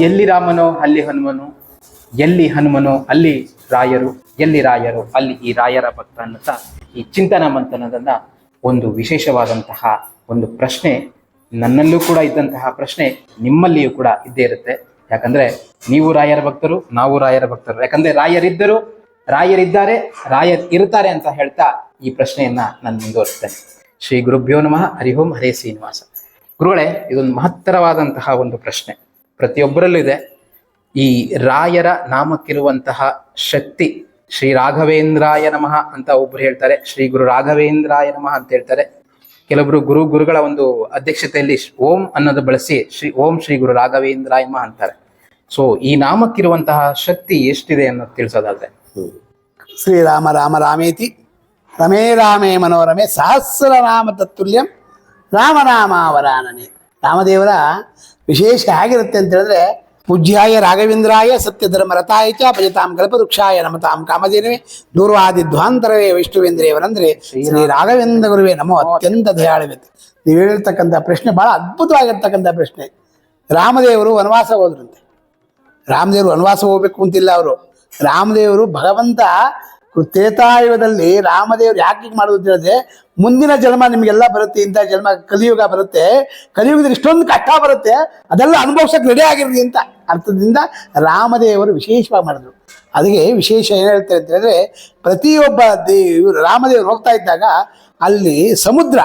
ಎಲ್ಲಿ ರಾಮನೋ, ಅಲ್ಲಿ ಹನುಮನು. ಎಲ್ಲಿ ಹನುಮನೋ, ಅಲ್ಲಿ ರಾಯರು. ಎಲ್ಲಿ ರಾಯರು, ಅಲ್ಲಿ ಈ ರಾಯರ ಭಕ್ತ ಅನ್ನುತ್ತಾ ಈ ಚಿಂತನ ಮಂಥನದನ್ನ ಒಂದು ವಿಶೇಷವಾದಂತಹ ಒಂದು ಪ್ರಶ್ನೆ ನನ್ನಲ್ಲೂ ಕೂಡ ಇದ್ದಂತಹ ಪ್ರಶ್ನೆ ನಿಮ್ಮಲ್ಲಿಯೂ ಕೂಡ ಇದ್ದೇ ಇರುತ್ತೆ. ಯಾಕಂದ್ರೆ ನೀವು ರಾಯರ ಭಕ್ತರು, ನಾವು ರಾಯರ ಭಕ್ತರು. ಯಾಕಂದ್ರೆ ರಾಯರಿದ್ದರು, ರಾಯರಿದ್ದಾರೆ, ರಾಯರ್ ಇರ್ತಾರೆ ಅಂತ ಹೇಳ್ತಾ ಈ ಪ್ರಶ್ನೆಯನ್ನ ನಾನು ಮುಂದುವರಿಸ್ತೇನೆ ಶ್ರೀ ಗುರುಭ್ಯೋ ನಮಃ, ಹರಿ ಓಂ, ಹರೇ ಶ್ರೀನಿವಾಸ. ಗುರುಗಳೇ, ಇದೊಂದು ಮಹತ್ತರವಾದಂತಹ ಒಂದು ಪ್ರಶ್ನೆ. ಪ್ರತಿಯೊಬ್ಬರಲ್ಲೂ ಇದೆ ಈ ರಾಯರ ನಾಮಕ್ಕಿರುವಂತಹ ಶಕ್ತಿ ಶ್ರೀ ರಾಘವೇಂದ್ರಾಯ ನಮಃ ಅಂತ ಒಬ್ರು ಹೇಳ್ತಾರೆ. ಶ್ರೀ ಗುರು ರಾಘವೇಂದ್ರಾಯ ನಮಃ ಅಂತ ಹೇಳ್ತಾರೆ. ಕೆಲವರು ಗುರು ಗುರುಗಳ ಒಂದು ಅಧ್ಯಕ್ಷತೆಯಲ್ಲಿ ಓಂ ಅನ್ನೋದು ಬಳಸಿ ಶ್ರೀ ಓಂ ಶ್ರೀ ಗುರು ರಾಘವೇಂದ್ರಾಯ ನಮಃ ಅಂತಾರೆ. ಸೊ ಈ ನಾಮಕ್ಕಿರುವಂತಹ ಶಕ್ತಿ ಎಷ್ಟಿದೆ ಅನ್ನೋದು ತಿಳಿಸೋದಾದ್ರೆ. ಶ್ರೀರಾಮ ರಾಮ ರಾಮೇತಿ, ರಮೇ ರಾಮೇ ಮನೋರಮೆ ಸಹಸ್ರ ರಾಮ ತತ್ತುಲ್ಯಂ ರಾಮನಾಮಾವರಾನನೆ ರಾಮದೇವರ ವಿಶೇಷ ಆಗಿರುತ್ತೆ ಅಂತ ಹೇಳಿದ್ರೆ ಪೂಜ್ಯಾಯ ರಾಘವೇಂದ್ರಾಯ ಸತ್ಯಧರ್ಮ ರಥಾಯ ಚ ಭಜತಾಂ ಕಲ್ಪವೃಕ್ಷಾಯ ನಮತಾಂ ಕಾಮಧೇನವೇ ದೂರ್ವಾದಿ ಧ್ವಾಂತರವೇ ವಿಷ್ಣುವೇಂದ್ರಿಯವರಂದ್ರೆ ಶ್ರೀ ರಾಘವೇಂದ್ರ ಗುರುವೇ ನಮೋ ಅತ್ಯಂತ ದಯಾಳುವೆ ನೀವು ಹೇಳಿರ್ತಕ್ಕಂಥ ಪ್ರಶ್ನೆ ಬಹಳ ಅದ್ಭುತವಾಗಿರ್ತಕ್ಕಂಥ ಪ್ರಶ್ನೆ. ರಾಮದೇವರು ವನವಾಸ ಹೋದ್ರಂತೆ. ರಾಮದೇವರು ವನವಾಸ ಹೋಗ್ಬೇಕು ಅಂತಿಲ್ಲ ಅವರು. ರಾಮದೇವರು ಭಗವಂತ ತ್ರೇತಾಯುಗದಲ್ಲಿ ರಾಮದೇವರು ಯಾಕೆ ಮಾಡೋದು ಅಂತ ಹೇಳಿದ್ರೆ, ಮುಂದಿನ ಜನ್ಮ ನಿಮಗೆಲ್ಲ ಬರುತ್ತೆ, ಇಂಥ ಜನ್ಮ ಕಲಿಯುಗ ಬರುತ್ತೆ, ಕಲಿಯುಗದಲ್ಲಿ ಇಷ್ಟೊಂದು ಕಷ್ಟ ಬರುತ್ತೆ, ಅದೆಲ್ಲ ಅನುಭವಿಸಕ್ಕೆ ರೆಡಿ ಆಗಿರಲಿ ಅಂತ ಅರ್ಥದಿಂದ ರಾಮದೇವರು ವಿಶೇಷವಾಗಿ ಮಾಡಿದ್ರು. ಅದಕ್ಕೆ ವಿಶೇಷ ಏನು ಹೇಳ್ತಾರೆ ಅಂತ ಹೇಳಿದ್ರೆ, ಪ್ರತಿಯೊಬ್ಬ ದೇ ಇವ್ರು ರಾಮದೇವರು ಹೋಗ್ತಾ ಇದ್ದಾಗ ಅಲ್ಲಿ ಸಮುದ್ರ,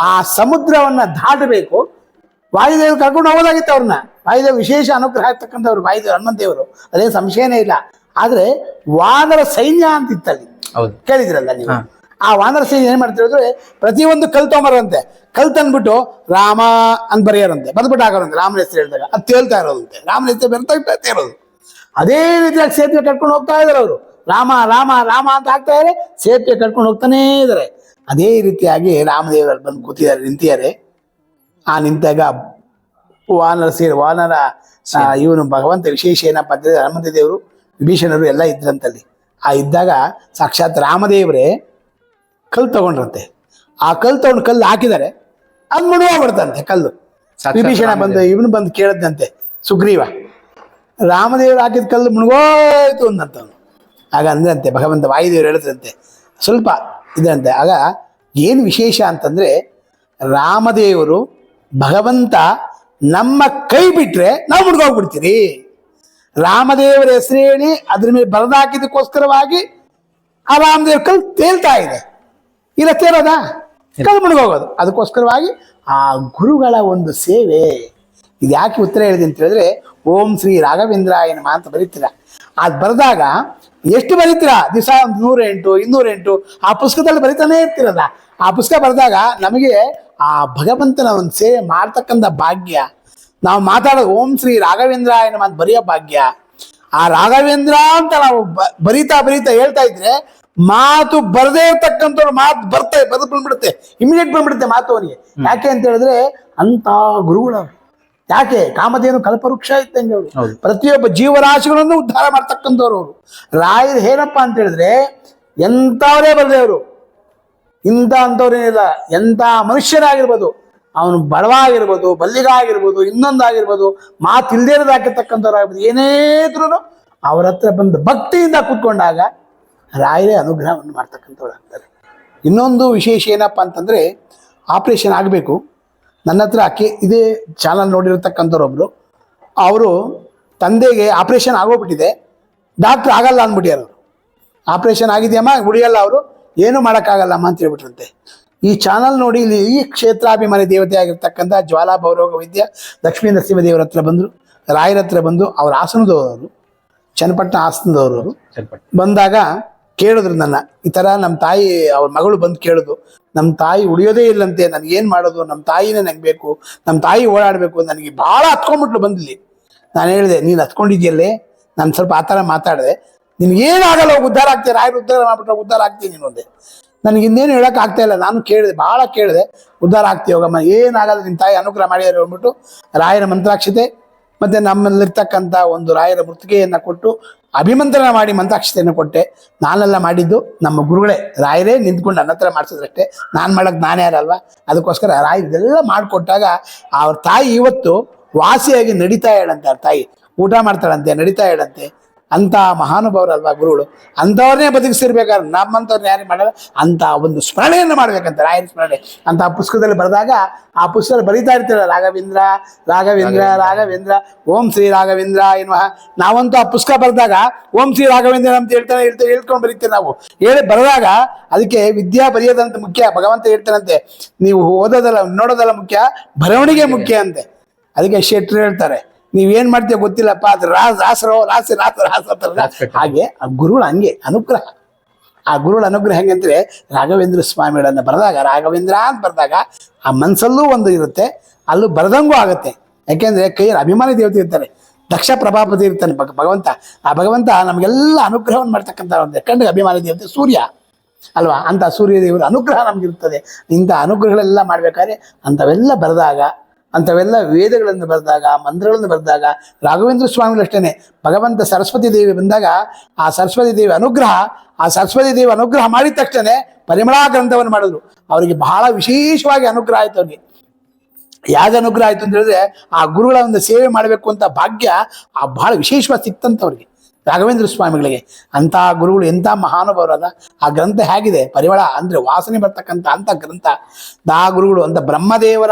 ಆ ಸಮುದ್ರವನ್ನು ದಾಟಬೇಕು. ವಾಯುದೇವರು ಕರ್ಕೊಂಡು ಹೋಗೋದಾಗಿತ್ತು ಅವ್ರನ್ನ. ವಾಯುದೇವ ವಿಶೇಷ ಅನುಗ್ರಹ ಆಗ್ತಕ್ಕಂಥವ್ರು ವಾಯುದೇವ ಹನುಮಂತೇವರು ಅದೇನು ಸಂಶಯನೇ ಇಲ್ಲ. ಆದರೆ ವಾನರ ಸೈನ್ಯ ಅಂತಿತ್ತಲ್ಲಿ. ಹೌದು. ಕೇಳಿದ್ರಲ್ಲ ನೀವು? ಆ ವಾನರ ಸೈನ್ಯ ಏನ್ ಮಾಡ್ತಾರೆ ಅಂದ್ರೆ ಪ್ರತಿಯೊಂದು ಕಲ್ ತೊಗೊಂಬರಂತೆ ಕಲ್ ತಂದ್ಬಿಟ್ಟು ರಾಮ ಅಂತ ಬರೆಯೋರಂತೆ. ಬಂದ್ಬಿಟ್ಟು ಹಾಕೋರಂತೆ ರಾಮನ ಹೆಸರು ಹೇಳಿದಾಗ. ಅದು ತೇಳ್ತಾ ಇರೋದಂತೆ. ರಾಮನ ಹೆಸರು ಬರ್ತಾ ಇರ್ತಾ ಇರೋದು ಅದೇ ರೀತಿಯಾಗಿ ಸೇತುವೆ ಕಟ್ಕೊಂಡು ಹೋಗ್ತಾ ಇದಾರೆ ಅವರು. ರಾಮ ರಾಮ ರಾಮ ಅಂತ ಆಗ್ತಾ ಇದಾರೆ ಸೇತುವೆ ಕಟ್ಕೊಂಡು ಹೋಗ್ತಾನೇ ಇದಾರೆ ಅದೇ ರೀತಿಯಾಗಿ ರಾಮದೇವರಲ್ಲಿ ಬಂದು ಕೂತಿದ್ದಾರೆ ನಿಂತಿದ್ದಾರೆ. ಆ ನಿಂತಾಗ ವಾನರ ಸೇರಿ ವಾನರ ಇವನು ಭಗವಂತ ವಿಶೇಷ ಏನಪ್ಪ ಅಂತಂದ್ರೆ ಹನುಮಂತ ದೇವರು ವಿಭೀಷಣರು ಎಲ್ಲ ಇದ್ರಂತಲ್ಲಿ. ಆ ಇದ್ದಾಗ ಸಾಕ್ಷಾತ್ ರಾಮದೇವರೇ ಕಲ್ಲು ತಗೊಂಡ್ರಂತೆ. ಆ ಕಲ್ಲು ತಗೊಂಡು ಕಲ್ಲು ಹಾಕಿದ್ದಾರೆ ಅದು ಮುಳುಗೋಗ್ಬಿಡ್ತಂತೆ ಕಲ್ಲು. ಸಾಕ್ಷಾತ್ ವಿಭೀಷಣ ಬಂದು. ಇವನು ಬಂದು ಕೇಳದಂತೆ ಸುಗ್ರೀವ. ರಾಮದೇವರು ಹಾಕಿದ ಕಲ್ಲು ಮುಳುಗೋಯ್ತು ಅಂದಂತವನು ಆಗ ಅಂದ್ರಂತೆ ಭಗವಂತ ವಾಯುದೇವರು ಹೇಳಿದ್ರಂತೆ ಸ್ವಲ್ಪ ಇದಂತೆ. ಆಗ ಏನು ವಿಶೇಷ ಅಂತಂದ್ರೆ ರಾಮದೇವರು ಭಗವಂತ ನಮ್ಮ ಕೈ ಬಿಟ್ರೆ ನಾವು ಮುಳುಗೋಗ್ಬಿಡ್ತೀರಿ. ರಾಮದೇವರ ಹೆಸರೇಳಿ ಅದ್ರ ಮೇಲೆ ಬರದಾಕಿದಕ್ಕೋಸ್ಕರವಾಗಿ ಆ ರಾಮದೇವ್ ಕಲ್ ತೇಲ್ತಾ ಇದೆ. ಇಲ್ಲ ತೇರೋದ ಕಲ್ ಮುಳುಗೋಗೋದು. ಅದಕ್ಕೋಸ್ಕರವಾಗಿ ಆ ಗುರುಗಳ ಒಂದು ಸೇವೆ. ಇದು ಯಾಕೆ ಉತ್ತರ ಹೇಳಿದೆ ಅಂತ ಹೇಳಿದ್ರೆ ಓಂ ಶ್ರೀ ರಾಘವೇಂದ್ರಾಯ ನಮಃ ಅಂತ ಬರೀತೀರ. ಅದು ಬರೆದಾಗ ಎಷ್ಟು ಬರೀತೀರಾ? ದಿವಸ ಒಂದು ನೂರ ಎಂಟು ಇನ್ನೂರ ಎಂಟು ಆ ಪುಸ್ತಕದಲ್ಲಿ ಬರಿತಾನೇ ಇರ್ತೀರಲ್ಲ. ಆ ಪುಸ್ತಕ ಬರೆದಾಗ ನಮಗೆ ಆ ಭಗವಂತನ ಒಂದು ಸೇವೆ ಮಾಡ್ತಕ್ಕಂಥ ಭಾಗ್ಯ ನಾವು ಮಾತಾಡೋದು ಓಂ ಶ್ರೀ ರಾಘವೇಂದ್ರ ಎನ್ನು ಮಾತು ಬರೆಯೋ ಭಾಗ್ಯ. ಆ ರಾಘವೇಂದ್ರ ಅಂತ ನಾವು ಬರಿತಾ ಬರೀತಾ ಹೇಳ್ತಾ ಇದ್ರೆ ಮಾತು ಬರದೇ ಇರ್ತಕ್ಕಂಥವ್ರು ಮಾತು ಬರ್ತಾ ಬರೆದು ಬಂದ್ಬಿಡುತ್ತೆ. ಇಮಿಡಿಯೇಟ್ ಬಂದ್ಬಿಡುತ್ತೆ ಮಾತು ಅವನಿಗೆ. ಯಾಕೆ ಅಂತ ಹೇಳಿದ್ರೆ ಅಂತ ಗುರುಗಳವ್ರು ಯಾಕೆ? ಕಾಮಧೇನು ಕಲ್ಪವೃಕ್ಷ ಇತ್ತಂಗೆ ಅವರು. ಪ್ರತಿಯೊಬ್ಬ ಜೀವರಾಶಿಗಳನ್ನು ಉದ್ಧಾರ ಮಾಡ್ತಕ್ಕಂಥವ್ರು ಅವರು. ರಾಯರು ಏನಪ್ಪ ಅಂತ ಹೇಳಿದ್ರೆ ಎಂಥವರೇ ಬರದೆ ಅವರು ಇಂಥ ಅಂಥವ್ರೇನಿಲ್ಲ ಎಂಥ ಮನುಷ್ಯನಾಗಿರ್ಬೋದು. ಅವನು ಬಡವ ಆಗಿರ್ಬೋದು ಬಲ್ಲಿಗ ಆಗಿರ್ಬೋದು ಇನ್ನೊಂದಾಗಿರ್ಬೋದು ಮಾತು ಇಲ್ದೇ ಇರೋದಾಕಿರ್ತಕ್ಕಂಥವ್ರಾಗಿರ್ಬೋದು ಏನೇ ಇದ್ರೂ ಅವ್ರ ಹತ್ರ ಬಂದು ಭಕ್ತಿಯಿಂದ ಕೂತ್ಕೊಂಡಾಗ ರಾಯರೇ ಅನುಗ್ರಹವನ್ನು ಮಾಡ್ತಕ್ಕಂಥವ್ರು ಆಗ್ತಾರೆ. ಇನ್ನೊಂದು ವಿಶೇಷ ಏನಪ್ಪ ಅಂತಂದರೆ ಆಪ್ರೇಷನ್ ಆಗಬೇಕು. ನನ್ನ ಹತ್ರ ಕೆ ಇದೇ ಚಾನಲ್ ನೋಡಿರ್ತಕ್ಕಂಥವ್ರೊಬ್ರು, ಅವರು ತಂದೆಗೆ ಆಪ್ರೇಷನ್ ಆಗೋಗ್ಬಿಟ್ಟಿದೆ. ಡಾಕ್ಟ್ರ್ ಆಗಲ್ಲ ಅಂದ್ಬಿಟ್ಯಾರ ಅವರು ಆಪ್ರೇಷನ್ ಆಗಿದೆಯಮ್ಮ ಉಳಿಯಲ್ಲ ಅವರು. ಏನು ಮಾಡೋಕ್ಕಾಗಲ್ಲಮ್ಮ ಅಂತ ಹೇಳ್ಬಿಟ್ರಂತೆ. ಈ ಚಾನಲ್ ನೋಡಿ ಇಲ್ಲಿ ಈ ಕ್ಷೇತ್ರಾಭಿಮಾನಿ ದೇವತೆ ಆಗಿರ್ತಕ್ಕಂಥ ಜ್ವಾಲಾ ಭೌರೋಗ ವೈದ್ಯ ಲಕ್ಷ್ಮೀ ನರಸಿಂಹ ದೇವರ ಹತ್ರ ಬಂದರು ರಾಯರ ಹತ್ರ ಬಂದು ಅವ್ರ ಆಸನದವರು ಚನ್ನಪಟ್ಟಣ ಆಸನದವರು ಅವರು ಬಂದಾಗ ಕೇಳಿದ್ರು ನನ್ನ ಈ ಥರ ನಮ್ಮ ತಾಯಿ ಅವ್ರ ಮಗಳು ಬಂದು ಕೇಳಿದ್ರು ನಮ್ಮ ತಾಯಿ ಉಳಿಯೋದೇ ಇಲ್ಲಂತೆ ನನಗೆ ಏನು ಮಾಡೋದು ನಮ್ಮ ತಾಯಿನೇ ನಂಗೆ ಬೇಕು ನಮ್ಮ ತಾಯಿ ಓಡಾಡಬೇಕು ನನಗೆ ಭಾಳ ಹತ್ಕೊಂಡ್ಬಿಟ್ಲು ಬಂದಿಲ್ಲಿ ನಾನು ಹೇಳಿದೆ ನೀನು ಹತ್ಕೊಂಡಿದ್ಯಲ್ಲೇ? ನಾನು ಸ್ವಲ್ಪ ಆ ಥರ ಮಾತಾಡಿದೆ ನಿನಗೇನಾಗಲ್ಲ ಉದ್ಧಾರ ಆಗ್ತೀಯ ರಾಯರು ಉದ್ಧಾರ ಮಾಡ್ಬಿಟ್ರೆ ಉದ್ಧಾರ ಆಗ್ತೀನಿ ನೀನು ಒಂದೇ ನನಗೆ ಇನ್ನೇನು ಹೇಳಕ್ ಆಗ್ತಾ ಇಲ್ಲ. ನಾನು ಕೇಳಿದೆ ಭಾಳ ಕೇಳಿದೆ. ಉದ್ಧಾರ ಆಗ್ತೀವಿ ಹೋಗಮ್ಮ? ಏನಾಗಲ್ಲ ನಿಮ್ಮ ತಾಯಿ ಅನುಗ್ರಹ ಮಾಡಿದಾರೆ ಅಂದ್ಬಿಟ್ಟು ರಾಯರ ಮಂತ್ರಾಕ್ಷತೆ ಮತ್ತೆ ನಮ್ಮಲ್ಲಿರ್ತಕ್ಕಂಥ ಒಂದು ರಾಯರ ಮೃತಿಕೆಯನ್ನು ಕೊಟ್ಟು ಅಭಿಮಂತ್ರಣ ಮಾಡಿ ಮಂತ್ರಾಕ್ಷತೆಯನ್ನು ಕೊಟ್ಟೆ. ನಾನೆಲ್ಲ ಮಾಡಿದ್ದು ನಮ್ಮ ಗುರುಗಳೇ. ರಾಯರೇ ನಿಂತ್ಕೊಂಡು ನನ್ನ ಹತ್ರ ಮಾಡಿಸಿದ್ರಷ್ಟೇ. ನಾನು ಮಾಡಕ್ ನಾನೇ ಯಾರಲ್ವಾ ಅದಕ್ಕೋಸ್ಕರ ರಾಯ ಇದೆಲ್ಲ ಮಾಡಿಕೊಟ್ಟಾಗ ಅವ್ರ ತಾಯಿ ಇವತ್ತು ವಾಸಿಯಾಗಿ ನಡೀತಾ ಹೇಳಂತೆ ಅವ್ರ ತಾಯಿ ಊಟ ಮಾಡ್ತಾಳಂತೆ, ನಡೀತಾ ಇಡಂತೆ ಅಂತ ಮಹಾನುಭಾವರಲ್ವಾ ಗುರುಗಳು? ಅಂಥವ್ರನ್ನೇ ಬದುಕಿಸಿರ್ಬೇಕಾದ್ರೆ ನಮ್ಮಂಥವ್ರನ್ನ ಯಾರು ಮಾಡಲ್ಲ? ಅಂತ ಒಂದು ಸ್ಮರಣೆಯನ್ನು ಮಾಡ್ಬೇಕಂತ ರಾಯನ ಸ್ಮರಣೆ. ಅಂತ ಪುಸ್ತಕದಲ್ಲಿ ಬರೆದಾಗ ಆ ಪುಸ್ತಕದಲ್ಲಿ ಬರೀತಾ ಇರ್ತೀರ ರಾಘವೇಂದ್ರ ರಾಘವೇಂದ್ರ ರಾಘವೇಂದ್ರ. ಓಂ ಶ್ರೀ ರಾಘವೇಂದ್ರ ಎನ್ನುವ. ನಾವಂತೂ ಆ ಪುಸ್ತಕ ಬರೆದಾಗ ಓಂ ಶ್ರೀ ರಾಘವೇಂದ್ರ ಅಂತ ಹೇಳ್ತಾನೆ ಹೇಳ್ತೇವೆ ಹೇಳ್ಕೊಂಡು ಬರೀತೀವಿ ನಾವು. ಹೇಳಿ ಬರೆದಾಗ ಅದಕ್ಕೆ ವಿದ್ಯಾ ಬರೆಯೋದಂತ ಮುಖ್ಯ ಭಗವಂತ ಹೇಳ್ತಾನಂತೆ. ನೀವು ಓದೋದಲ್ಲ ನೋಡೋದಲ್ಲ ಮುಖ್ಯ ಬರವಣಿಗೆ ಮುಖ್ಯ ಅಂತೆ. ಅದಕ್ಕೆ ಶೆಟ್ರು ಹೇಳ್ತಾರೆ ನೀವೇನ್ ಮಾಡ್ತೀಯ ಗೊತ್ತಿಲ್ಲಪ್ಪ ಅದು ರಾಸ್ ರಾಸರೋ ರಾಸಿ ರಾಸ ರಾಸ. ಹಾಗೆ ಆ ಗುರುಗಳು ಹಂಗೆ ಅನುಗ್ರಹ. ಆ ಗುರುಗಳ ಅನುಗ್ರಹ ಹೆಂಗಂದ್ರೆ ರಾಘವೇಂದ್ರ ಸ್ವಾಮಿಗಳನ್ನ ಬರೆದಾಗ ರಾಘವೇಂದ್ರ ಅಂತ ಬರೆದಾಗ ಆ ಮನಸ್ಸಲ್ಲೂ ಒಂದು ಇರುತ್ತೆ ಅಲ್ಲೂ ಬರೆದಂಗೂ ಆಗುತ್ತೆ. ಯಾಕೆಂದ್ರೆ ಕೈಯಲ್ಲಿ ಅಭಿಮಾನಿ ದೇವತೆ ಇರ್ತಾರೆ ದಕ್ಷ ಪ್ರಭಾಪತಿ ಇರ್ತಾನೆ ಭಗ- ಭಗವಂತ. ಆ ಭಗವಂತ ನಮಗೆಲ್ಲ ಅನುಗ್ರಹವನ್ನು ಮಾಡ್ತಕ್ಕಂಥ ಒಂದು ಕಂಡು ಅಭಿಮಾನಿ ದೇವತೆ ಸೂರ್ಯ. ಅಲ್ವಾ? ಅಂತ ಸೂರ್ಯ ದೇವರ ಅನುಗ್ರಹ ನಮಗಿರ್ತದೆ. ಇಂಥ ಅನುಗ್ರಹಗಳೆಲ್ಲ ಮಾಡ್ಬೇಕಾದ್ರೆ ಅಂಥವೆಲ್ಲ ಬರೆದಾಗ ಅಂಥವೆಲ್ಲ ವೇದಗಳನ್ನು ಬರೆದಾಗ ಮಂತ್ರಗಳನ್ನು ಬರೆದಾಗ, ರಾಘವೇಂದ್ರ ಸ್ವಾಮಿಗಳು ಅಷ್ಟೇನೆ. ಭಗವಂತ ಸರಸ್ವತಿ ದೇವಿ ಬಂದಾಗ ಆ ಸರಸ್ವತಿ ದೇವಿ ಅನುಗ್ರಹ, ಆ ಸರಸ್ವತಿ ದೇವಿ ಅನುಗ್ರಹ ಮಾಡಿದ ತಕ್ಷಣ ಪರಿಮಳಾ ಗ್ರಂಥವನ್ನು ಮಾಡಿದ್ರು. ಅವರಿಗೆ ಬಹಳ ವಿಶೇಷವಾಗಿ ಅನುಗ್ರಹ ಆಯ್ತು ಅವರಿಗೆ. ಯಾವ್ದು ಅನುಗ್ರಹ ಆಯ್ತು ಅಂತ ಹೇಳಿದ್ರೆ ಆ ಗುರುಗಳ ಒಂದು ಸೇವೆ ಮಾಡಬೇಕು ಅಂತ ಭಾಗ್ಯ ಆ ಬಹಳ ವಿಶೇಷವಾಗಿ ಸಿಕ್ತಂತ ಅವ್ರಿಗೆ. ರಾಘವೇಂದ್ರ ಸ್ವಾಮಿಗಳಿಗೆ ಅಂತ ಗುರುಗಳು, ಎಂಥ ಮಹಾನುಭಾವರಲ್ಲ ಆ ಗ್ರಂಥ ಹೇಗಿದೆ? ಪರಿಮಳ ಅಂದ್ರೆ ವಾಸನೆ ಬರ್ತಕ್ಕಂಥ ಅಂತ ಗ್ರಂಥ. ದಾ ಗುರುಗಳು ಅಂತ ಬ್ರಹ್ಮದೇವರ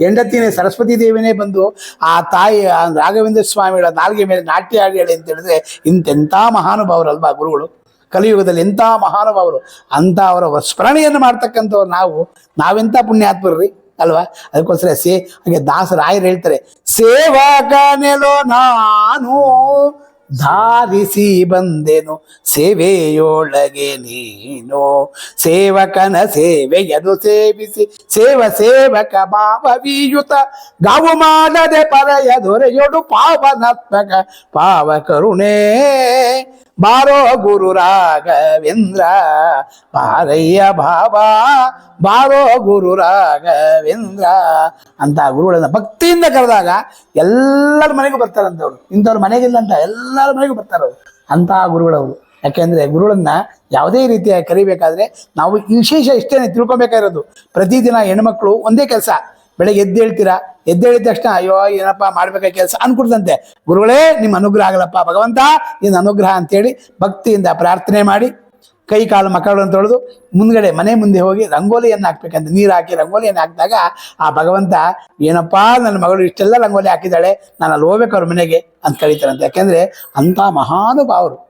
ಹೆಂಡತಿನೇ ಸರಸ್ವತಿ ದೇವಿನೇ ಬಂದು ಆ ತಾಯಿ ರಾಘವೇಂದ್ರ ಸ್ವಾಮಿಗಳ ನಾಲ್ಗೆ ಮೇಲೆ ನಾಟ್ಯ ಆಡಿ ಹೇಳಿ ಅಂತ ಹೇಳಿದ್ರೆ ಇಂತೆಂಥ ಮಹಾನುಭಾವರಲ್ವಾ ಗುರುಗಳು? ಕಲಿಯುಗದಲ್ಲಿ ಎಂಥ ಮಹಾನುಭಾವರು? ಅಂತ ಅವರ ಸ್ಮರಣೆಯನ್ನು ಮಾಡ್ತಕ್ಕಂಥವ್ರು ನಾವು. ನಾವೆಂಥ ಪುಣ್ಯಾತ್ಮರ್ರಿ? ಅಲ್ವಾ? ಅದಕ್ಕೋಸ್ಕರ ಸೇ, ಹಾಗೆ ದಾಸರಾಯರು ಹೇಳ್ತಾರೆ ಸೇವಕನೆಲೋ ನಾನು. ಧಾರಿಸಿ ಬಂದೆನು ಸೇವೆಯೊಳಗೆ ನೀನು. ಸೇವಕನ ಸೇವೆಯನ್ನು ಸೇವಿಸಿ, ಸೇವ ಸೇವಕ ಭಾವವೀಯುತ ಗಾವು ಮಾಡದೆ ಪರಯ ದೊರೆಯೊಡು ಪಾವನಾತ್ಮಕ ಪಾವ ಕರುಣೆ ಬಾರೋ ಗುರು ರಾಘವೇಂದ್ರ ಬಾರಯ್ಯ ಬಾಬಾ, ಬಾರೋ ಗುರು ರಾಘವೇಂದ್ರ ಅಂತ ಗುರುಗಳನ್ನ ಭಕ್ತಿಯಿಂದ ಕರೆದಾಗ ಎಲ್ಲರ ಮನೆಗೂ ಬರ್ತಾರಂತವ್ರು ಇಂಥವ್ರ ಮನೆಗಿಲ್ಲ ಅಂತ ಎಲ್ಲರ ಮನೆಗೂ ಬರ್ತಾರವ್ರು. ಅಂತ ಗುರುಗಳವರು. ಯಾಕೆಂದ್ರೆ ಗುರುಗಳನ್ನ ಯಾವುದೇ ರೀತಿಯಾಗಿ ಕರಿಬೇಕಾದ್ರೆ ನಾವು ವಿಶೇಷ ಇಷ್ಟೇನೆ ತಿಳ್ಕೊಬೇಕಾಗಿರೋದು. ಪ್ರತಿದಿನ ಹೆಣ್ಮಕ್ಳು ಒಂದೇ ಕೆಲಸ. ಬೆಳಗ್ಗೆ ಎದ್ದು ಹೇಳ್ತೀರಾ? ಎದ್ದು ಹೇಳಿದ ತಕ್ಷಣ, ಅಯ್ಯೋ, ಏನಪ್ಪ ಮಾಡ್ಬೇಕಾದ ಕೆಲಸ? ಅನ್ಕೊಡ್ದಂತೆ ಗುರುಗಳೇ, ನಿಮ್ಮ ಅನುಗ್ರಹ ಆಗಲಪ್ಪ, ಭಗವಂತ, ನಿನ್ನ ಅನುಗ್ರಹ ಅಂತೇಳಿ ಭಕ್ತಿಯಿಂದ ಪ್ರಾರ್ಥನೆ ಮಾಡಿ, ಕೈ ಕಾಲು ಮಕ್ಕಳನ್ನು ತೊಳೆದು ಮುಂದ್ಗಡೆ, ಮನೆ ಮುಂದೆ ಹೋಗಿ ರಂಗೋಲಿಯನ್ನು ಹಾಕ್ಬೇಕಂತ. ನೀರು ಹಾಕಿ ರಂಗೋಲಿಯನ್ನು ಹಾಕಿದಾಗ ಆ ಭಗವಂತ, ಏನಪ್ಪಾ, ನನ್ನ ಮಗಳು ಇಷ್ಟೆಲ್ಲ ರಂಗೋಲಿ ಹಾಕಿದ್ದಾಳೆ ನಾನು ಅಲ್ಲಿ ಹೋಗ್ಬೇಕು ಅವ್ರ ಮನೆಗೆ ಅಂತ ಕರೀತಾರಂತೆ. ಯಾಕೆಂದ್ರೆ ಅಂಥ ಮಹಾನುಭಾವರು.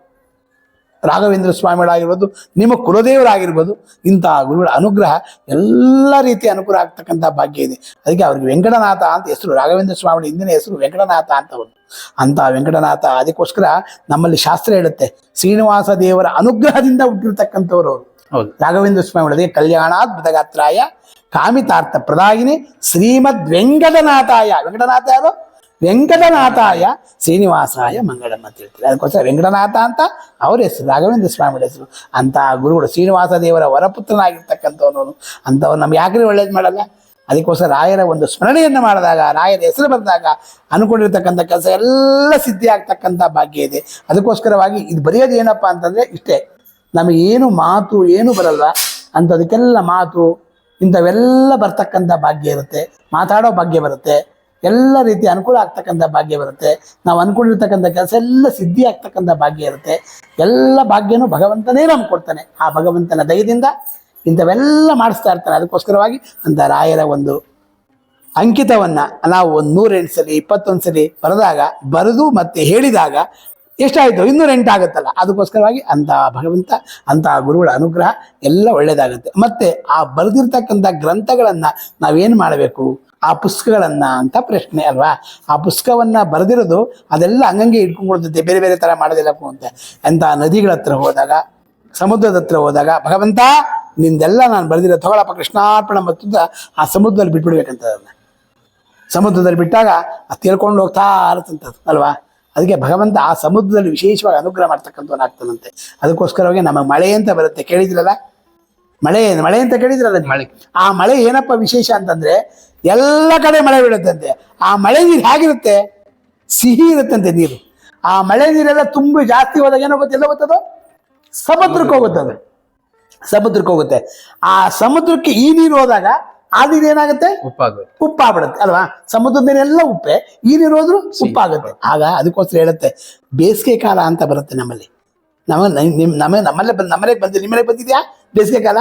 ರಾಘವೇಂದ್ರ ಸ್ವಾಮಿಗಳಾಗಿರ್ಬೋದು ನಿಮ್ಮ ಕುಲದೇವರಾಗಿರ್ಬೋದು ಇಂತಹ ಗುರುಗಳ ಅನುಗ್ರಹ ಎಲ್ಲ ರೀತಿಯ ಅನುಕೂಲ ಆಗ್ತಕ್ಕಂಥ ಭಾಗ್ಯ ಇದೆ. ಅದಕ್ಕೆ ಅವ್ರಿಗೆ ವೆಂಕಟನಾಥ ಅಂತ ಹೆಸರು ರಾಘವೇಂದ್ರ ಸ್ವಾಮಿಗಳ ಹಿಂದಿನ ಹೆಸರು ವೆಂಕಟನಾಥ ಅಂತ ಒಂದು ಅಂತ ವೆಂಕಟನಾಥ ಅದಕ್ಕೋಸ್ಕರ ನಮ್ಮಲ್ಲಿ ಶಾಸ್ತ್ರ ಹೇಳುತ್ತೆ ಶ್ರೀನಿವಾಸ ದೇವರ ಅನುಗ್ರಹದಿಂದ ಹುಟ್ಟಿರ್ತಕ್ಕಂಥವ್ರು ಅವರು. ಹೌದು. ರಾಘವೇಂದ್ರ ಅದೇ ಕಲ್ಯಾಣಾತ್ ಬೃತಗಾತ್ರಾಯ ಕಾಮಿತಾರ್ಥ ಪ್ರದಾಯಿನಿ ಶ್ರೀಮದ್ ವೆಂಕಟನಾಥಾಯ ವೆಂಕಟನಾಥ ಯಾರು? ವೆಂಕಟನಾಥಾಯ ಶ್ರೀನಿವಾಸಾಯ ಮಂಗಳಂ ಅಂತ ಹೇಳ್ತಾರೆ. ಅದಕ್ಕೋಸ್ಕರ ವೆಂಕಟನಾಥ ಅಂತ ಅವ್ರ ಹೆಸರು, ರಾಘವೇಂದ್ರ ಸ್ವಾಮಿಗಳ ಹೆಸರು. ಅಂತ ಗುರುಗಳು, ಶ್ರೀನಿವಾಸ ದೇವರ ವರಪುತ್ರನಾಗಿರ್ತಕ್ಕಂಥವನು ಅಂಥವ್ರು ನಮ್ಗೆ ಯಾಕ್ರಿ ಒಳ್ಳೇದು ಮಾಡಲ್ಲ? ಅದಕ್ಕೋಸ್ಕರ ರಾಯರ ಒಂದು ಸ್ಮರಣೆಯನ್ನು ಮಾಡಿದಾಗ, ರಾಯರ ಹೆಸರು ಬಂದಾಗ ಅನ್ಕೊಂಡಿರ್ತಕ್ಕಂಥ ಕೆಲಸ ಎಲ್ಲ ಸಿದ್ಧಿ ಆಗ್ತಕ್ಕಂಥ ಭಾಗ್ಯ ಇದೆ. ಅದಕ್ಕೋಸ್ಕರವಾಗಿ ಇದು ಬರೆಯೋದು ಏನಪ್ಪ ಅಂತಂದ್ರೆ ಇಷ್ಟೇ, ನಮಗೆ ಏನು ಮಾತು ಏನು ಬರಲ್ಲ, ಅಂಥದಕ್ಕೆಲ್ಲ ಮಾತು, ಇಂಥವೆಲ್ಲ ಬರ್ತಕ್ಕಂಥ ಭಾಗ್ಯ ಇರುತ್ತೆ. ಮಾತಾಡೋ ಭಾಗ್ಯ ಬರುತ್ತೆ. ಎಲ್ಲ ರೀತಿ ಅನುಕೂಲ ಆಗ್ತಕ್ಕಂಥ ಭಾಗ್ಯ ಬರುತ್ತೆ. ನಾವು ಅನ್ಕೊಂಡಿರ್ತಕ್ಕಂಥ ಕೆಲಸ ಎಲ್ಲ ಸಿದ್ಧಿ ಆಗ್ತಕ್ಕಂಥ ಭಾಗ್ಯ ಇರುತ್ತೆ. ಎಲ್ಲ ಭಾಗ್ಯನೂ ಭಗವಂತನೇ ನಮ್ಗೆ ಕೊಡ್ತಾನೆ. ಆ ಭಗವಂತನ ದಯದಿಂದ ಇಂಥವೆಲ್ಲ ಮಾಡಿಸ್ತಾ ಇರ್ತಾನೆ. ಅದಕ್ಕೋಸ್ಕರವಾಗಿ ಅಂತ ರಾಯರ ಒಂದು ಅಂಕಿತವನ್ನ ನಾವು ಒಂದು ನೂರೆಂಟು ಸಲ, ಇಪ್ಪತ್ತೊಂದು ಸಲ ಬರೆದಾಗ, ಬರೆದು ಮತ್ತೆ ಹೇಳಿದಾಗ ಎಷ್ಟಾಯಿತು? ಇನ್ನೂರೆಂಟು ಆಗುತ್ತಲ್ಲ. ಅದಕ್ಕೋಸ್ಕರವಾಗಿ ಅಂತ ಭಗವಂತ, ಅಂತ ಗುರುಗಳ ಅನುಗ್ರಹ ಎಲ್ಲ ಒಳ್ಳೆಯದಾಗುತ್ತೆ ಮತ್ತೆ ಆ ಬರೆದಿರ್ತಕ್ಕಂಥ ಗ್ರಂಥಗಳನ್ನ ನಾವೇನು ಮಾಡಬೇಕು? ಆ ಪುಸ್ತಕಗಳನ್ನ ಅಂತ ಪ್ರಶ್ನೆ ಅಲ್ವಾ? ಆ ಪುಸ್ತಕವನ್ನ ಬರೆದಿರೋದು ಅದೆಲ್ಲ ಹಂಗಂಗೆ ಇಟ್ಕೊಂಡ್ಬಿಡ್ತದೆ ಬೇರೆ ಬೇರೆ ತರ ಮಾಡೋದಿಲ್ಲ ಅಂತ ಎಂಥ ನದಿಗಳ ಹತ್ರ ಹೋದಾಗ ಸಮುದ್ರದ ಹತ್ರ ಹೋದಾಗ ಭಗವಂತ ನಿಂದೆಲ್ಲ ನಾನು ಬರೆದಿರೋ ತಗೊಳಪ್ಪ ಕೃಷ್ಣಾರ್ಪಣ ಮತ್ತು ಆ ಸಮುದ್ರದಲ್ಲಿ ಬಿಟ್ಬಿಡ್ಬೇಕಂತ ಅದನ್ನ. ಸಮುದ್ರದಲ್ಲಿ ಬಿಟ್ಟಾಗ ಅದು ತೇಳ್ಕೊಂಡು ಹೋಗ್ತಾ ಇರತ್ತಂಥದ್ದು ಅಲ್ವಾ? ಅದಕ್ಕೆ ಭಗವಂತ ಆ ಸಮುದ್ರದಲ್ಲಿ ವಿಶೇಷವಾಗಿ ಅನುಗ್ರಹ ಮಾಡ್ತಕ್ಕಂಥವನು ಆಗ್ತಾನಂತೆ ಅದಕ್ಕೋಸ್ಕರವಾಗಿ ನಮಗೆ ಮಳೆ ಅಂತ ಬರುತ್ತೆ. ಕೇಳಿದ್ರಲ್ಲ? ಮಳೆ ಮಳೆ ಅಂತ ಕೇಳಿದ್ರಲ್ಲ? ಮಳೆ. ಆ ಮಳೆ ಏನಪ್ಪ ವಿಶೇಷ ಅಂತಂದ್ರೆ ಎಲ್ಲ ಕಡೆ ಮಳೆ ಬೀಳುತ್ತಂತೆ. ಆ ಮಳೆ ನೀರು ಹೇಗಿರುತ್ತೆ? ಸಿಹಿ ಇರುತ್ತಂತೆ ನೀರು. ಆ ಮಳೆ ನೀರೆಲ್ಲ ತುಂಬಿ ಜಾಸ್ತಿ ಹೋದಾಗ ಏನೋ ಗೊತ್ತಿಲ್ಲ ಗೊತ್ತದು? ಸಮುದ್ರಕ್ಕೆ ಹೋಗುತ್ತೆ ಅದು ಸಮುದ್ರಕ್ಕೆ ಹೋಗುತ್ತೆ. ಆ ಸಮುದ್ರಕ್ಕೆ ಈ ನೀರು ಹೋದಾಗ ಆ ನೀರು ಏನಾಗುತ್ತೆ? ಉಪ್ಪಾಗುತ್ತೆ ಉಪ್ಪಾಗ್ಬಿಡುತ್ತೆ. ಅಲ್ವಾ? ಸಮುದ್ರದ ನೀರೆಲ್ಲ ಉಪ್ಪೆ. ಈ ನೀರು ಹೋದ್ರು ಉಪ್ಪಾಗುತ್ತೆ. ಆಗ ಅದಕ್ಕೋಸ್ಕರ ಹೇಳುತ್ತೆ ಬೇಸಿಗೆ ಕಾಲ ಅಂತ ಬರುತ್ತೆ ನಮ್ಮಲ್ಲಿ. ನಮ್ಮ ನಿಮ್ ನಮ್ಮ ನಮ್ಮಲ್ಲೇ ಬಂದ್ ನಮ್ಮಲ್ಲೇ ಬಂದಿದೆ ನಿಮ್ಮಲ್ಲೇ ಬಂದಿದ್ಯಾ ಬೇಸಿಗೆ ಕಾಲ?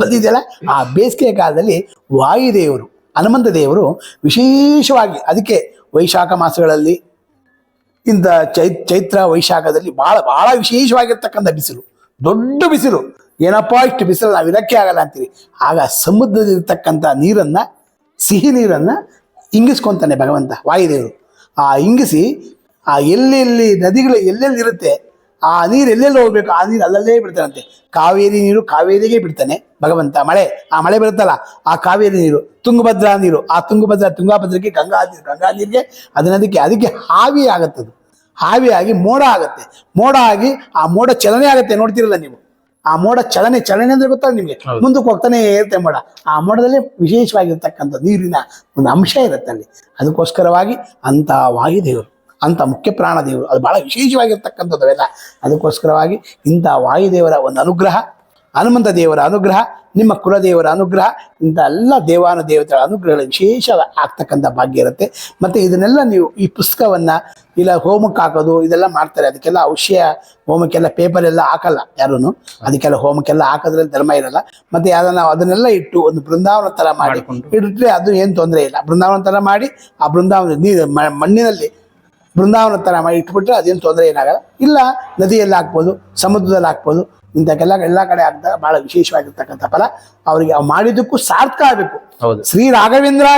ಬಂದಿದೆಯಲ್ಲ ಆ ಬೇಸಿಗೆ ಕಾಲದಲ್ಲಿ ವಾಯುದೇವರು. ಹನುಮಂತ ದೇವರು ವಿಶೇಷವಾಗಿ ಅದಕ್ಕೆ ವೈಶಾಖ ಮಾಸಗಳಲ್ಲಿ ಇಂಥ ಚೈ, ಚೈತ್ರ ವೈಶಾಖದಲ್ಲಿ ಬಹಳ ಬಹಳ ವಿಶೇಷವಾಗಿರ್ತಕ್ಕಂಥ ಬಿಸಿಲು. ದೊಡ್ಡ ಬಿಸಿಲು. ಏನಪ್ಪ ಇಷ್ಟು ಬಿಸಿಲು, ನಾವು ಇದಕ್ಕೆ ಆಗಲ್ಲ ಅಂತೀರಿ. ಆಗ ಸಮುದ್ರದಲ್ಲಿರ್ತಕ್ಕಂಥ ನೀರನ್ನ, ಸಿಹಿ ನೀರನ್ನ ಇಂಗಿಸ್ಕೊತಾನೆ ಭಗವಂತ, ವಾಯುದೇವರು. ಆ ಇಂಗಿಸಿ, ಆ ಎಲ್ಲೆಲ್ಲಿ ನದಿಗಳು ಎಲ್ಲೆಲ್ಲಿ ಇರುತ್ತೆ ಆ ನೀರು ಎಲ್ಲೆಲ್ಲಿ ಹೋಗ್ಬೇಕು? ಆ ನೀರು ಅಲ್ಲಲ್ಲೇ ಬಿಡ್ತಾನಂತೆ. ಕಾವೇರಿ ನೀರು ಕಾವೇರಿಗೆ ಬಿಡ್ತಾನೆ ಭಗವಂತ. ಮಳೆ ಆ ಮಳೆ ಬರುತ್ತಲ್ಲ ಆ ಕಾವೇರಿ ನೀರು ತುಂಗಭದ್ರಾ ನೀರು ಆ ತುಂಗಭದ್ರಾ ತುಂಗಾಭದ್ರಕ್ಕೆ ಗಂಗಾ ನೀರು ಗಂಗಾ ನೀರಿಗೆ ಅದನ್ನದಕ್ಕೆ ಅದಕ್ಕೆ ಹಾವಿ ಆಗತ್ತದು. ಹಾವಿಯಾಗಿ ಮೋಡ ಆಗುತ್ತೆ. ಮೋಡ ಆಗಿ ಆ ಮೋಡ ಚಲನೆ ಆಗುತ್ತೆ ನೋಡ್ತಿರಲ್ಲ ನೀವು. ಆ ಮೋಡ ಚಲನೆ ಚಲನೆ ಅಂದ್ರೆ ಗೊತ್ತಾಗ ನಿಮಗೆ. ಮುಂದಕ್ಕೆ ಹೋಗ್ತಾನೆ ಇರುತ್ತೆ ಮೋಡ. ಆ ಮೋಡದಲ್ಲಿ ವಿಶೇಷವಾಗಿರ್ತಕ್ಕಂಥ ನೀರಿನ ಒಂದು ಅಂಶ ಇರುತ್ತೆ ಅಲ್ಲಿ ಅದಕ್ಕೋಸ್ಕರವಾಗಿ ಅಂತ ವಾಯುದೇವರು ಅಂತ ಮುಖ್ಯ ಪ್ರಾಣ ದೇವರು ಅದು ಬಹಳ ವಿಶೇಷವಾಗಿರ್ತಕ್ಕಂಥದ್ದು ಅವೆಲ್ಲ ಅದಕ್ಕೋಸ್ಕರವಾಗಿ ಇಂಥ ವಾಯುದೇವರ ಒಂದು ಅನುಗ್ರಹ ಹನುಮಂತ ದೇವರ ಅನುಗ್ರಹ ನಿಮ್ಮ ಕುಲದೇವರ ಅನುಗ್ರಹ ಇಂಥ ಎಲ್ಲ ದೇವಾನು ದೇವತೆಗಳ ಅನುಗ್ರಹಗಳು ವಿಶೇಷ ಆಗ್ತಕ್ಕಂಥ ಭಾಗ್ಯ ಇರುತ್ತೆ. ಮತ್ತು ಇದನ್ನೆಲ್ಲ ನೀವು ಈ ಪುಸ್ತಕವನ್ನು ಇಲ್ಲ ಹೋಮಕ್ಕೆ ಹಾಕೋದು ಇದೆಲ್ಲ ಮಾಡ್ತಾರೆ. ಅದಕ್ಕೆಲ್ಲ ಔಷಧ ಹೋಮಕ್ಕೆಲ್ಲ ಪೇಪರ್ ಎಲ್ಲ ಹಾಕಲ್ಲ ಯಾರೂ ಅದಕ್ಕೆಲ್ಲ ಹೋಮಕ್ಕೆಲ್ಲ ಹಾಕೋದ್ರಲ್ಲಿ ಧರ್ಮ ಇರಲ್ಲ. ಮತ್ತು ನಾವು ಅದನ್ನೆಲ್ಲ ಇಟ್ಟು ಒಂದು ಬೃಂದಾವನ ಥರ ಮಾಡ್ಕೊಂಡು. ಇಟ್ಟರೆ ಅದು ಏನು ತೊಂದರೆ ಇಲ್ಲ. ಬೃಂದಾವನ ಥರ ಮಾಡಿ ಆ ಬೃಂದಾವನ ನೀರು ಮಣ್ಣಿನಲ್ಲಿ ಬೃಂದಾವನ ಥರ ಮಾಡಿ ಇಟ್ಬಿಟ್ರೆ ಅದೇನು ತೊಂದರೆ ಏನಾಗಲ್ಲ. ಇಲ್ಲ ನದಿಯಲ್ಲಿ ಹಾಕ್ಬೋದು ಸಮುದ್ರದಲ್ಲಿ ಹಾಕ್ಬೋದು ಇಂಥಕ್ಕೆಲ್ಲ ಎಲ್ಲ ಕಡೆ ಹಾಕಿದಾಗ ಭಾಳ ವಿಶೇಷವಾಗಿರ್ತಕ್ಕಂಥ ಫಲ. ಅವರಿಗೆ ಅವು ಮಾಡಿದ್ದಕ್ಕೂ ಸಾರ್ಥಕ ಆಗಬೇಕು. ಹೌದು. ಶ್ರೀ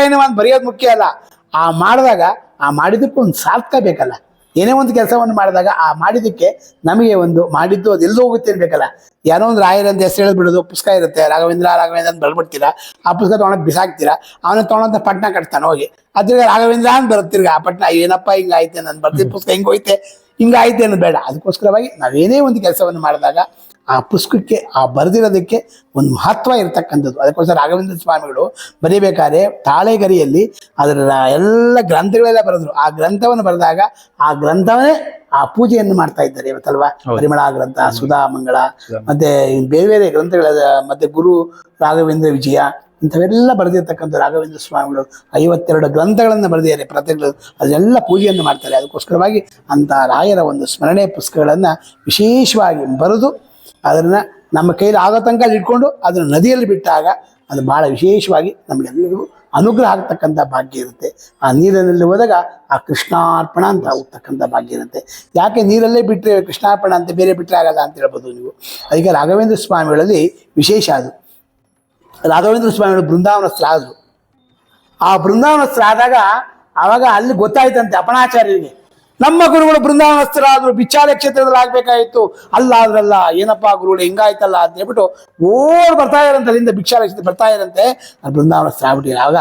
ಏನೋ ಒಂದು ಬರೆಯೋದು ಮುಖ್ಯ ಅಲ್ಲ. ಆ ಮಾಡಿದಾಗ ಆ ಮಾಡಿದ್ದಕ್ಕೂ ಒಂದು ಸಾರ್ಥಕ ಬೇಕಲ್ಲ. ಏನೇ ಒಂದು ಕೆಲಸವನ್ನು ಮಾಡಿದಾಗ ಆ ಮಾಡಿದ್ದಕ್ಕೆ ನಮಗೆ ಒಂದು ಮಾಡಿದ್ದು ಅದು ಎಲ್ಲೋ ಹೋಗುತ್ತೆ ಅನ್ಬೇಕಲ್ಲ. ಯಾರೋ ಒಂದು ರಾಯರ್ ಅಂತ ಹೆಸರು ಹೇಳ್ಬಿಡೋದು, ಪುಸ್ತಕ ಇರುತ್ತೆ, ರಾಘವೇಂದ್ರ ರಾಘವೇಂದ್ರ ಅಂತ ಬರ್ಬಿಡ್ತೀರಾ ಆ ಪುಸ್ತಕ ತೊಗೊಂಡು ಬಿಸಾಕ್ತೀರಾ? ಅವನ ತೊಗೊಂಡಂತ ಪಟ್ನ ಕಟ್ತಾನೆ ಹೋಗಿ. ಅದ್ರಿಗೆ ರಾಘವೇಂದ್ರ ಅಂತ ಬರುತ್ತಿರ್ಗ ಆ ಪಟ್ನ ಏನಪ್ಪ ಹಿಂಗಾಯ್ತೆ ನಾನು ಬರ್ತೀನಿ ಪುಸ್ತಕ ಹಿಂಗೋಯ್ತೆ ಹಿಂಗಾಯ್ತೆ ಅನ್ನೋದು ಬೇಡ. ಅದಕ್ಕೋಸ್ಕರವಾಗಿ ನಾವೇನೇ ಒಂದು ಕೆಲಸವನ್ನು ಮಾಡಿದಾಗ ಆ ಪುಸ್ತಕಕ್ಕೆ ಆ ಬರೆದಿರೋದಕ್ಕೆ ಒಂದು ಮಹತ್ವ ಇರತಕ್ಕಂಥದ್ದು. ಅದಕ್ಕೋಸ್ಕರ ರಾಘವೇಂದ್ರ ಸ್ವಾಮಿಗಳು ಬರೀಬೇಕಾದ್ರೆ ತಾಳೆಗರಿಯಲ್ಲಿ ಅದರ ಎಲ್ಲ ಗ್ರಂಥಗಳೆಲ್ಲ ಬರೆದ್ರು. ಆ ಗ್ರಂಥವನ್ನು ಬರೆದಾಗ ಆ ಗ್ರಂಥವನ್ನೇ ಆ ಪೂಜೆಯನ್ನು ಮಾಡ್ತಾ ಇದ್ದಾರೆ. ಇವತ್ತಲ್ವಾ. ಪರಿಮಳ ಗ್ರಂಥ ಸುಧಾ ಮಂಗಳ ಮತ್ತೆ ಬೇರೆ ಬೇರೆ ಗ್ರಂಥಗಳ ಮತ್ತೆ ಗುರು ರಾಘವೇಂದ್ರ ವಿಜಯ ಇಂಥವೆಲ್ಲ ಬರೆದಿರ್ತಕ್ಕಂಥ ರಾಘವೇಂದ್ರ ಸ್ವಾಮಿಗಳು ಐವತ್ತೆರಡು ಗ್ರಂಥಗಳನ್ನು ಬರೆದಿದ್ದಾರೆ ಪ್ರತಿಗಳು ಅದೆಲ್ಲ ಪೂಜೆಯನ್ನು ಮಾಡ್ತಾರೆ. ಅದಕ್ಕೋಸ್ಕರವಾಗಿ ಅಂತ ರಾಯರ ಒಂದು ಸ್ಮರಣೆ ಪುಸ್ತಕಗಳನ್ನು ವಿಶೇಷವಾಗಿ ಬರೆದು ಅದನ್ನು ನಮ್ಮ ಕೈಲಿ ಆಗೋ ತನಕ ಇಟ್ಕೊಂಡು ಅದನ್ನು ನದಿಯಲ್ಲಿ ಬಿಟ್ಟಾಗ ಅದು ಭಾಳ ವಿಶೇಷವಾಗಿ ನಮಗೆಲ್ಲರಿಗೂ ಅನುಗ್ರಹ ಆಗ್ತಕ್ಕಂಥ ಭಾಗ್ಯ ಇರುತ್ತೆ. ಆ ನೀರಿನಲ್ಲಿ ಹೋದಾಗ ಆ ಕೃಷ್ಣಾರ್ಪಣ ಅಂತ ಹೋಗ್ತಕ್ಕಂಥ ಭಾಗ್ಯ ಇರುತ್ತೆ. ಯಾಕೆ ನೀರಲ್ಲೇ ಬಿಟ್ಟರೆ ಕೃಷ್ಣಾರ್ಪಣ ಅಂತ ಬೇರೆ ಬಿಟ್ಟರೆ ಆಗಲ್ಲ ಅಂತ ಹೇಳ್ಬೋದು ನೀವು? ಅದಕ್ಕೆ ರಾಘವೇಂದ್ರ ಸ್ವಾಮಿಗಳಲ್ಲಿ ವಿಶೇಷ ಅದು. ರಾಘವೇಂದ್ರ ಸ್ವಾಮಿಗಳು ಬೃಂದಾವನ ಸ್ರಾದರು ಆ ಬೃಂದಾವನ ಸ್ಲಾದಾಗ ಆವಾಗ ಅಲ್ಲಿ ಗೊತ್ತಾಯ್ತಂತೆ ಅಪಣಾಚಾರ್ಯರಿಗೆ. ನಮ್ಮ ಗುರುಗಳು ಬೃಂದಾವನಸ್ಥರಾದ್ರು ಬಿಚ್ಚಾಲೆ ಕ್ಷೇತ್ರದಲ್ಲಿ ಅಲ್ಲ ಅದ್ರಲ್ಲ ಏನಪ್ಪ ಗುರುಗಳು, ಹಿಂಗಾಯ್ತಲ್ಲ ಅಂತ ಹೇಳ್ಬಿಟ್ಟು ಓಡ್ ಬರ್ತಾ ಇರಂತೆ ಅಲ್ಲಿಂದ ಭಿಕ್ಷಾಲ ಕ್ಷೇತ್ರ ಬರ್ತಾ ಇರಂತೆ ಬೃಂದಾವನಸ್ಥರ ಆಗ್ಬಿಟ್ಟಿಲ್ಲ ಆಗ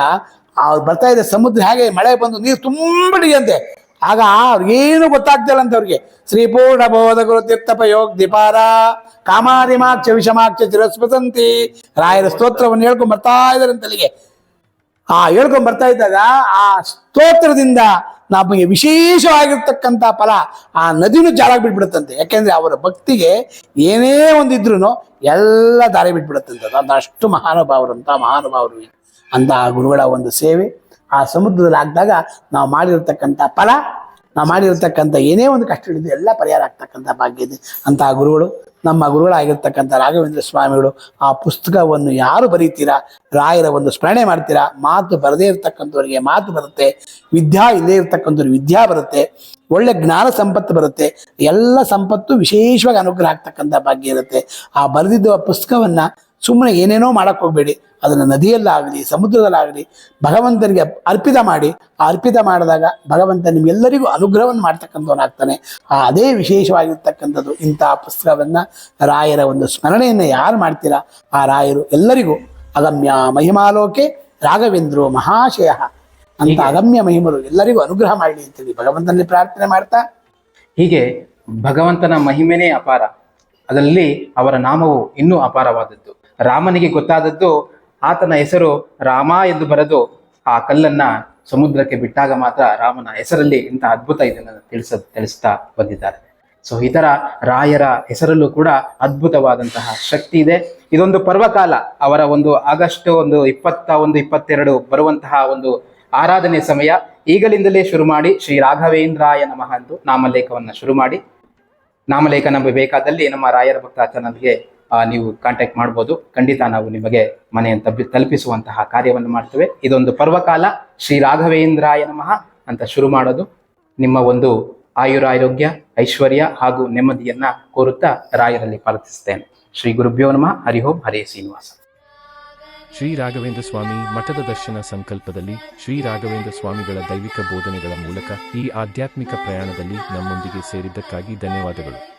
ಅವ್ರು ಬರ್ತಾ ಇದೆ ಸಮುದ್ರ ಹಾಗೆ ಮಳೆ ಬಂದು ನೀರು ತುಂಬಿಡಿಯಂತೆ ಆಗ ಅವ್ರಿಗೇನು ಗೊತ್ತಾಗ್ತಿಲ್ಲ ಅಂತ ಅವ್ರಿಗೆ. ಶ್ರೀಪೂರ್ಣ ಬೋಧ ಗುರು ತೀರ್ಥಪ ಯೋಗ ದಿಪಾರ ಕಾಮಾರಿಮಾಕ್ಷ ವಿಷಮಾಕ್ಷ ಚಿರಸ್ಮೃತಂತಿ ರಾಯರ ಸ್ತೋತ್ರವನ್ನು ಹೇಳ್ಕೊಂಡು ಬರ್ತಾ ಇದಾರೆ ಅಲ್ಲಿಗೆ ಆ ಹೇಳ್ಕೊಂಡ್ ಬರ್ತಾ ಇದ್ದಾಗ ಆ ಸ್ತೋತ್ರದಿಂದ ನಮಗೆ ವಿಶೇಷವಾಗಿರ್ತಕ್ಕಂಥ ಫಲ ಆ ನದಿನೂ ಜಾಲಾಗಿ ಬಿಟ್ಬಿಡುತ್ತಂತೆ. ಯಾಕೆಂದ್ರೆ ಅವರ ಭಕ್ತಿಗೆ ಏನೇ ಒಂದಿದ್ರು ಎಲ್ಲ ದಾರಿ ಬಿಟ್ಬಿಡುತ್ತಂತೆ. ಅದು ಅಷ್ಟು ಮಹಾನುಭಾವರಂತ ಮಹಾನುಭಾವರು ಅಂತ ಆ ಗುರುಗಳ ಒಂದು ಸೇವೆ. ಆ ಸಮುದ್ರದಲ್ಲಿ ಹಾಕಿದಾಗ ನಾವು ಮಾಡಿರ್ತಕ್ಕಂಥ ಫಲ, ನಾವು ಮಾಡಿರ್ತಕ್ಕಂಥ ಏನೇ ಒಂದು ಕಷ್ಟ ಹಿಡಿದು ಎಲ್ಲ ಪರಿಹಾರ ಆಗ್ತಕ್ಕಂಥ ಭಾಗ್ಯ ಇದೆ ಅಂತ ಆ ಗುರುಗಳು ನಮ್ಮ ಗುರುಗಳಾಗಿರ್ತಕ್ಕಂಥ ರಾಘವೇಂದ್ರ ಸ್ವಾಮಿಗಳು ಆ ಪುಸ್ತಕವನ್ನು ಯಾರು ಬರೀತೀರಾ? ರಾಯರ ಒಂದು ಸ್ಮರಣೆ ಮಾಡ್ತೀರಾ? ಮಾತು ಬರದೇ ಇರತಕ್ಕಂಥವ್ರಿಗೆ ಮಾತು ಬರುತ್ತೆ. ವಿದ್ಯಾ ಇಲ್ಲದೇ ಇರತಕ್ಕಂಥವ್ರಿಗೆ ವಿದ್ಯಾ ಬರುತ್ತೆ. ಒಳ್ಳೆ ಜ್ಞಾನ ಸಂಪತ್ತು ಬರುತ್ತೆ. ಎಲ್ಲ ಸಂಪತ್ತು ವಿಶೇಷವಾಗಿ ಅನುಗ್ರಹ ಆಗ್ತಕ್ಕಂಥ ಭಾಗ್ಯ ಇರುತ್ತೆ. ಆ ಬರೆದಿದ್ದ ಪುಸ್ತಕವನ್ನ ಸುಮ್ಮನೆ ಏನೇನೋ ಮಾಡಕ್ ಹೋಗ್ಬೇಡಿ. ಅದನ್ನು ನದಿಯಲ್ಲಾಗಲಿ ಸಮುದ್ರದಲ್ಲಾಗಲಿ ಭಗವಂತನಿಗೆ ಅರ್ಪಿತ ಮಾಡಿ ಆ ಅರ್ಪಿತ ಮಾಡಿದಾಗ ಭಗವಂತ ನಿಮಗೆಲ್ಲರಿಗೂ ಅನುಗ್ರಹವನ್ನು ಮಾಡ್ತಕ್ಕಂಥವನಾಗ್ತಾನೆ. ಆ ಅದೇ ವಿಶೇಷವಾಗಿರ್ತಕ್ಕಂಥದ್ದು ಇಂತಹ ಪುಸ್ತಕವನ್ನು ರಾಯರ ಒಂದು ಸ್ಮರಣೆಯನ್ನು ಯಾರು ಮಾಡ್ತೀರಾ? ಆ ರಾಯರು ಎಲ್ಲರಿಗೂ ಅಗಮ್ಯ ಮಹಿಮಾಲೋಕೆ ರಾಘವೇಂದ್ರೋ ಮಹಾಶಯ ಅಂತ ಅಗಮ್ಯ ಮಹಿಮರು ಎಲ್ಲರಿಗೂ ಅನುಗ್ರಹ ಮಾಡಲಿ ಅಂತೇಳಿ ಭಗವಂತನಲ್ಲಿ ಪ್ರಾರ್ಥನೆ ಮಾಡ್ತಾ. ಹೀಗೆ ಭಗವಂತನ ಮಹಿಮೆನೇ ಅಪಾರ. ಅದರಲ್ಲಿ ಅವರ ನಾಮವು ಇನ್ನೂ ಅಪಾರವಾದದ್ದು. ರಾಮನಿಗೆ ಗೊತ್ತಾದದ್ದು ಆತನ ಹೆಸರು ರಾಮ ಎಂದು ಬರೆದು ಆ ಕಲ್ಲನ್ನ ಸಮುದ್ರಕ್ಕೆ ಬಿಟ್ಟಾಗ ಮಾತ್ರ ರಾಮನ ಹೆಸರಲ್ಲಿ ಇಂಥ ಅದ್ಭುತ ಇದನ್ನು ತಿಳಿಸ, ತಿಳಿಸ್ತಾ ಬಂದಿದ್ದಾರೆ. ಸೊ ಇತರ ರಾಯರ ಹೆಸರಲ್ಲೂ ಕೂಡ ಅದ್ಭುತವಾದಂತಹ ಶಕ್ತಿ ಇದೆ. ಇದೊಂದು ಪರ್ವಕಾಲ, ಅವರ ಒಂದು ಆಗಸ್ಟ್ ಒಂದು ಇಪ್ಪತ್ತ ಒಂದು ಇಪ್ಪತ್ತೆರಡು ಬರುವಂತಹ ಒಂದು ಆರಾಧನೆ ಸಮಯ. ಈಗಲಿಂದಲೇ ಶುರು ಮಾಡಿ ಶ್ರೀ ರಾಘವೇಂದ್ರಾಯ ನಮಃ ಎಂದು ನಾಮಲೇಖವನ್ನ ಶುರು ಮಾಡಿ. ನಾಮಲೇಖ ನಮಗೆ ಬೇಕಾದಲ್ಲಿ ನಮ್ಮ ರಾಯರ ಭಕ್ತ ಚಾನಲ್ಗೆ ನೀವು ಕಾಂಟ್ಯಾಕ್ಟ್ ಮಾಡ್ಬೋದು. ಖಂಡಿತ ನಾವು ನಿಮಗೆ ಮನೆಯನ್ನು ತಪ್ಪಿ ತಲುಪಿಸುವಂತಹ ಕಾರ್ಯವನ್ನು ಮಾಡ್ತೇವೆ. ಇದೊಂದು ಪರ್ವಕಾಲ ಶ್ರೀ ರಾಘವೇಂದ್ರಾಯ ನಮಃ ಅಂತ ಶುರು ಮಾಡೋದು. ನಿಮ್ಮ ಒಂದು ಆಯುರಾರೋಗ್ಯ, ಐಶ್ವರ್ಯ ಹಾಗೂ ನೆಮ್ಮದಿಯನ್ನ ಕೋರುತ್ತಾ ರಾಯರಲ್ಲಿ ಪ್ರಾರ್ಥಿಸುತ್ತೇನೆ ಶ್ರೀ ಗುರುಭ್ಯೋ ನಮಃ. ಹರಿ ಓಂ. ಹರೇ ಶ್ರೀನಿವಾಸ. ಶ್ರೀ ರಾಘವೇಂದ್ರ ಸ್ವಾಮಿ ಮಠದ ದರ್ಶನ ಸಂಕಲ್ಪದಲ್ಲಿ ಶ್ರೀ ರಾಘವೇಂದ್ರ ಸ್ವಾಮಿಗಳ ದೈವಿಕ ಬೋಧನೆಗಳ ಮೂಲಕ ಈ ಆಧ್ಯಾತ್ಮಿಕ ಪ್ರಯಾಣದಲ್ಲಿ ನಮ್ಮೊಂದಿಗೆ ಸೇರಿದ್ದಕ್ಕಾಗಿ ಧನ್ಯವಾದಗಳು.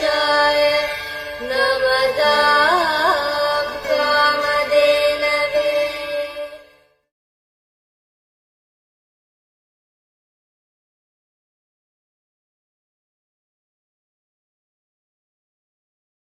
य नमता